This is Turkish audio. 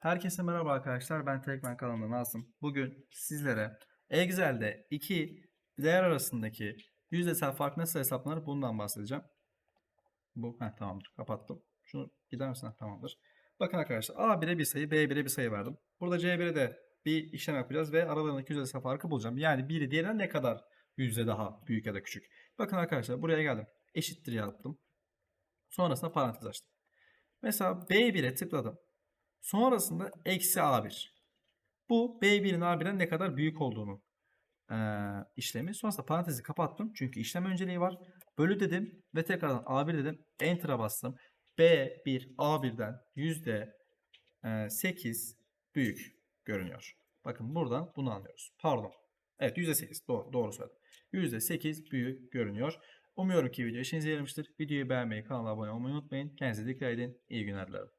Herkese merhaba arkadaşlar. Ben Tekmen kanalında Nazım. Bugün sizlere Excel'de iki değer arasındaki yüzdesel fark nasıl hesaplanır bundan bahsedeceğim. Bu heh, tamamdır. Kapattım. Şunu gider misin? Heh, tamamdır. Bakın arkadaşlar A1'e bir sayı, B1'e bir sayı verdim. Burada C1'e de bir işlem yapacağız ve aralarındaki yüzdesel farkı bulacağım. Yani biri diğerinden ne kadar yüzde daha büyük ya da küçük. Bakın arkadaşlar buraya geldim. Eşittir yaptım. Sonrasında parantez açtım. Mesela B1'e tıkladım. Sonrasında eksi A1. Bu B1'in A1'den ne kadar büyük olduğunu eee, işlemi. Sonrasında parantezi kapattım. Çünkü işlem önceliği var. Bölü dedim ve tekrardan A1 dedim. Enter'a bastım. B1 A1'den yüzde eee, 8 büyük görünüyor. Bakın buradan bunu anlıyoruz. Pardon. Evet %8. Doğru, doğru söyledim. %8 büyük görünüyor. Umuyorum ki video işinize yaramıştır. Videoyu beğenmeyi, kanala abone olmayı unutmayın. Kendinize dikkat edin. İyi günler dilerim.